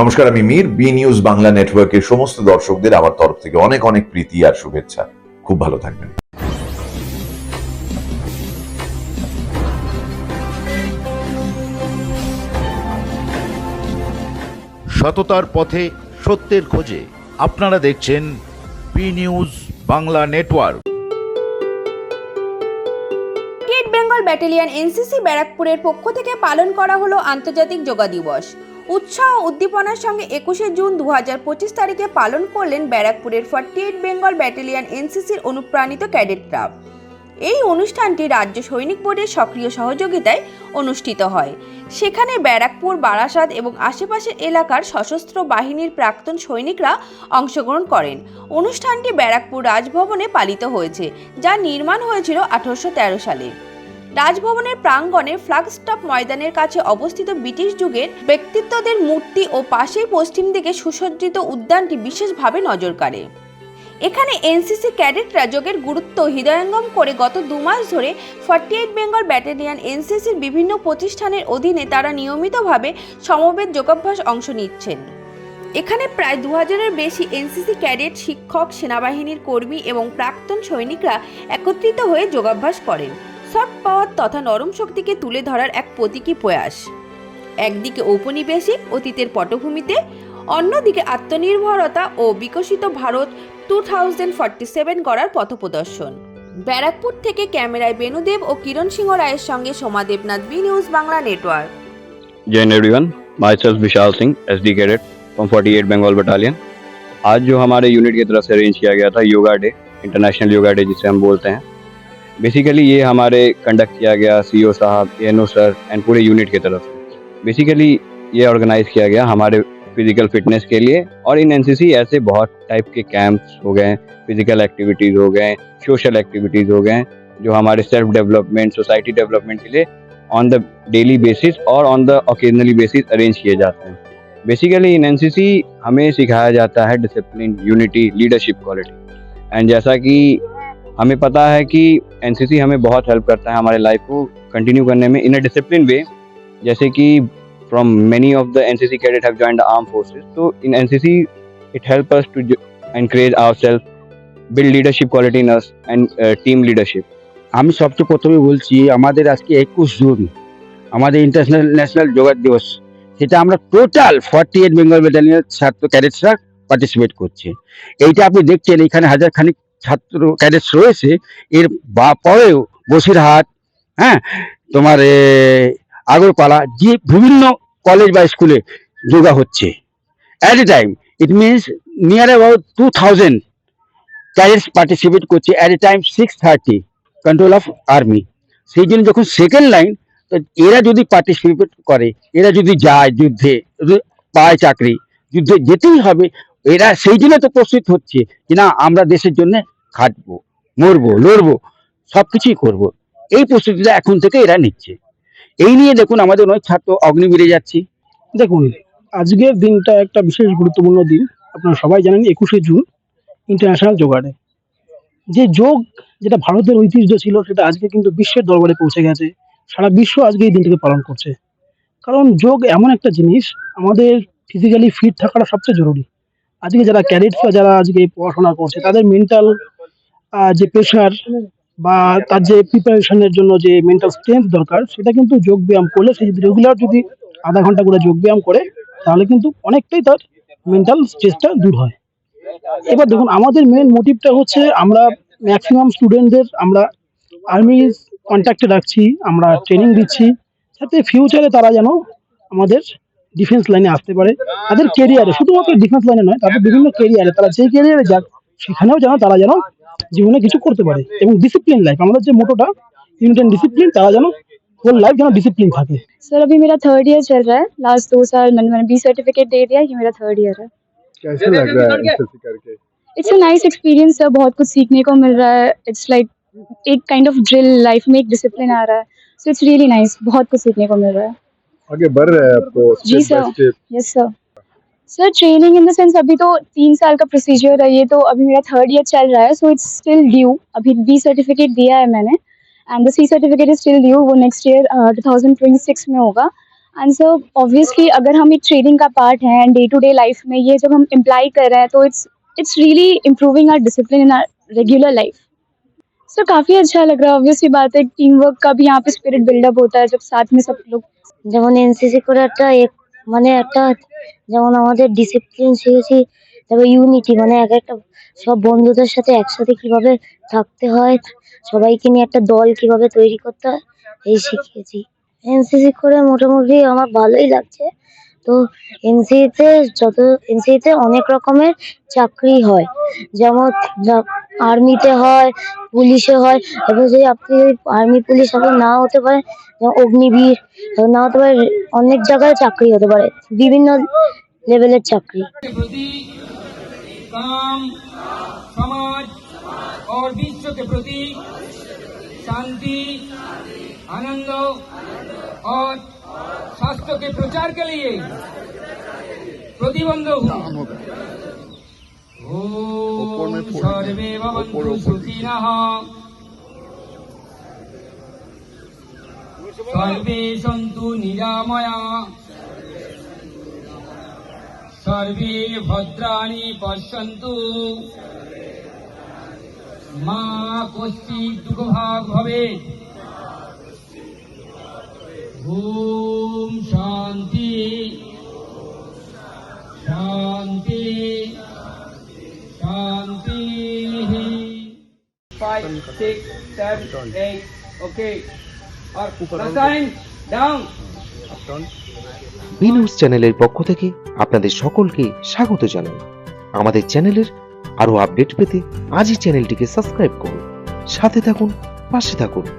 নমস্কার আমি Mir. B news Bangla নেটওয়ার্কের সমস্ত দর্শকদের আমার তরফ থেকে অনেক অনেক প্রীতি আর শুভেচ্ছা। খুব ভালো থাকবেন। সততার পথে সত্যের খোঁজে আপনারা দেখছেন B news Bangla network. State Bengal battalion NCC ব্যারাকপুরের পক্ষ থেকে পালন করা হলো আন্তর্জাতিক যোগা দিবস। উৎসাহ উদ্দীপনার সঙ্গে একুশে জুন দু হাজার পঁচিশ তারিখে পালন করলেন ব্যারাকপুরের ফর্টি এইট বেঙ্গল ব্যাটালিয়ন এনসিসির অনুপ্রাণিত ক্যাডেটরা। এই অনুষ্ঠানটি রাজ্য সৈনিক বোর্ডের সক্রিয় সহযোগিতায় অনুষ্ঠিত হয়। সেখানে ব্যারাকপুর, বারাসাত এবং আশেপাশের এলাকার সশস্ত্র বাহিনীর প্রাক্তন সৈনিকরা অংশগ্রহণ করেন। অনুষ্ঠানটি ব্যারাকপুর রাজভবনে পালিত হয়েছে, যা নির্মাণ হয়েছিল আঠারোশো তেরো সালে। রাজভবনের প্রাঙ্গণে ফ্ল্যাগস্টপ ময়দানের কাছে অবস্থিত ব্রিটিশ যুগের ব্যক্তিত্বদের মূর্তি ও পাশেই পশ্চিম দিকে সুসজ্জিত উদ্যানটি বিশেষভাবে নজর কাড়ে। এখানে এনসিসি ক্যাডেটরা যোগের গুরুত্ব হৃদয়ঙ্গম করে গত দু মাস ধরে ফর্টি এইট বেঙ্গল ব্যাটালিয়ন এনসিসির বিভিন্ন প্রতিষ্ঠানের অধীনে তারা নিয়মিতভাবে সমবেত যোগাভ্যাস অংশ নিচ্ছেন। এখানে প্রায় দু হাজারের বেশি এনসিসি ক্যাডেট, শিক্ষক, সেনাবাহিনীর কর্মী এবং প্রাক্তন সৈনিকরা একত্রিত হয়ে যোগাভ্যাস করেন। সফট পাওয়ার তথা নরম শক্তিকে তুলে ধরার এক প্রতীকী প্রয়াস একদিকে ঔপনিবেশিক অতীতের পটভূমিতে অন্যদিকে আত্মনির্ভরতা ও বিকশিত Bharat two thousand forty seven করার পথপ্রদর্শন ব্যারাকপুর থেকে ক্যামেরায় বেনুদেব ও কিরণ সিংহ রায়ের সঙ্গে Soma Debnath B news Bangla network जय everyone myself Vishal Singh S D cadet from 48 Bengal battalion आज जो हमारे यूनिट की तरफ से अरेंज किया गया था yoga day international yoga day जिसे हम बोलते हैं बेसिकली ये हमारे कंडक्ट किया गया सीईओ साहब एनओ सर एंड पूरे यूनिट की तरफ़ से। बेसिकली ये ऑर्गेनाइज किया गया हमारे फ़िज़िकल फिटनेस के लिए। और इन एनसीसी ऐसे बहुत टाइप के कैंप्स हो गए फ़िज़िकल एक्टिविटीज़ हो गए सोशल एक्टिविटीज़ हो गए, जो हमारे सेल्फ डेवलपमेंट सोसाइटी डेवलपमेंट के लिए ऑन द डेली बेसिस और on the occasionally basis arrange किए जाते हैं। बेसिकली इन एनसीसी हमें सिखाया जाता है discipline unity leadership quality and जैसा कि हमें पता है कि एनसीसी हमें बहुत हेल्प करता है हमारे लाइफ को कंटिन्यू करने में इन अ डिसिप्लिन वे जैसे कि from many of the NCC cadet have joined the arm forces तो in NCC it help us to encourage ourselves build leadership quality in us and uh, team leadership আমি সবচেয়ে প্রথমে বলছি আমাদের আজকে একুশ জুন আমাদের ইন্টারন্যাশনাল ন্যাশনাল যোগা দিবস সেটা আমরা টোটাল ফর্টি এইট বেঙ্গল ব্যাটালিয়নের ছাত্র ক্যাডেটসরা পার্টিসিপেট করছে এইটা আপনি দেখছেন এখানে হাজার খানিক ছাত্র ক্যাডেটস রয়েছে এর বা পরেও বসিরহাট হ্যাঁ তোমার এ, আগরপাড়া যে বিভিন্ন কলেজ বা স্কুলে যোগা হচ্ছে। At a time it means near about two thousand cadets participate করছে at a time six thirty control of army সেই জন্য যখন সেকেন্ড লাইন তো এরা যদি পার্টিসিপেট করে এরা যদি যায় যুদ্ধে পায় চাকরি যুদ্ধে যেতেই হবে এরা সেই জন্য তো প্রস্তুত হচ্ছে যে না, আমরা দেশের জন্য খাটবো, মরবো, লড়বো সব কিছুই করব। এই প্রস্তুতিটা এখন থেকে এরা নিচ্ছে। এই নিয়ে দেখুন, আমাদের অনেক ছাত্র অগ্নিবীরে যাচ্ছে। দেখুন আজকের দিনটা একটা বিশেষ গুরুত্বপূর্ণ দিন। আপনারা সবাই জানেন, একুশে জুন ইন্টারন্যাশনাল যোগা ডে যে যোগ, যেটা ভারতের ঐতিহ্য ছিল, সেটা আজকে কিন্তু বিশ্বের দরবারে পৌঁছে গেছে। সারা বিশ্ব আজকে এই দিনটাকে পালন করছে। কারণ যোগ এমন একটা জিনিস, আমাদের ফিজিক্যালি ফিট থাকাটা সবচেয়ে জরুরি। আজকে যারা ক্যাডেটসরা যারা আজকে পড়াশোনা করছে, তাদের মেন্টাল যে প্রেশার বা তার যে প্রিপারেশনের জন্য যে মেন্টাল স্ট্রেংথ দরকার, সেটা কিন্তু যোগ ব্যায়াম করলে সে যদি রেগুলার যদি আধা ঘণ্টা করে যোগ ব্যায়াম করে, তাহলে কিন্তু অনেকটাই তার মেন্টাল স্ট্রেসটা দূর হয়। এবার দেখুন, আমাদের মেন মোটিভটা হচ্ছে আমরা ম্যাক্সিমাম স্টুডেন্টদের আমরা আর্মি কন্ট্যাক্টে রাখছি, আমরা ট্রেনিং দিচ্ছি যাতে ফিউচারে তারা যেন আমাদের ডিফেন্স লাইনে আসতে পারে তাদের কেরিয়ারে শুধুমাত্র ডিফেন্স লাইনে নয় তাদের বিভিন্ন কেরিয়ারে তারা যে কেরিয়ারে যাক সেখানেও যেন তারা যেন জীবনে কিছু করতে পারে এবং ডিসিপ্লিন লাইফ আমাদের যে মোটোটা ইউনিট অ্যান্ড ডিসিপ্লিন তারা যেন হোল লাইফ যেন ডিসিপ্লিন থাকে सर अभी मेरा थर्ड ईयर चल रहा है लास्ट दो साल मैंने मैंने बी सर्टिफिकेट दे दिया ये मेरा थर्ड ईयर है कैसे लग रहा है एनसीसी करके it's a nice experience sir बहुत कुछ सीखने को मिल रहा है इट्स लाइक एक काइंड ऑफ ड्रिल लाइफ में एक डिसिप्लिन आ रहा है सो इट्स रियली नाइस बहुत कुछ सीखने को मिल रहा है आगे बढ़ रहा है आपको जी sir. Yes sir sir training in the sense अभी तो तीन साल का प्रोसीजर है ये तो अभी मेरा थर्ड ईयर चल रहा है सो इट्स स्टिल ड्यू अभी बी सर्टिफिकेट दिया है मैंने and the C certificate is still due वो next year two thousand twenty six में होगा. आंसर ऑब्वियसली अगर हम एक ट्रेडिंग का पार्ट है and day to day life में ये जब हम इम्प्लाई कर रहे हैं तो it's it's really improving our discipline in our regular life सो काफ़ी अच्छा लग रहा है ऑब्वियसली बात है टीम वर्क का भी यहाँ पे स्पिरिट बिल्डअप होता है जब साथ में सब लोग যেমন এনসিসি করে একটা এক- মানে একটা যেমন আমাদের ডিসিপ্লিন শিখেছি তারপর ইউনিটি মানে এক একটা সব বন্ধুদের সাথে একসাথে কিভাবে থাকতে হয় সবাইকে নিয়ে একটা দল কিভাবে তৈরি করতে হয় এই শিখিয়েছি এনসিসি করে মোটামুটি আমার ভালোই লাগছে তো এনসিতে যত এনসিতে অনেক রকমের চাকরি হয় যেমন আর্মিতে হয় পুলিশে হয় এবার যদি আপনি আর্মি পুলিশ আপনি না হতে পারেন যেমন অগ্নিবীর না হতে পারে অনেক জায়গায় চাকরি হতে পারে বিভিন্ন লেভেলের চাকরি के प्रति काम समाज और विश्व के प्रति शांति आनंद और स्वास्थ्य के प्रचार के लिए प्रतिबंध हूँ ओम सर्वे भवन्तु सुखिनः सर्वे सन्तु निरामया सर्वे भद्राणि पश्यन्तु मा कश्चित् दुःखभाग् भवेत् ॐ ওম শান্তি শান্তি শান্তি বিনোজ চ্যানেলের পক্ষ থেকে আপনাদের সকলকে স্বাগত জানাই। আমাদের চ্যানেলের আরও আপডেট পেতে আজই চ্যানেলটিকে সাবস্ক্রাইব করুন। সাথে থাকুন, পাশে থাকুন।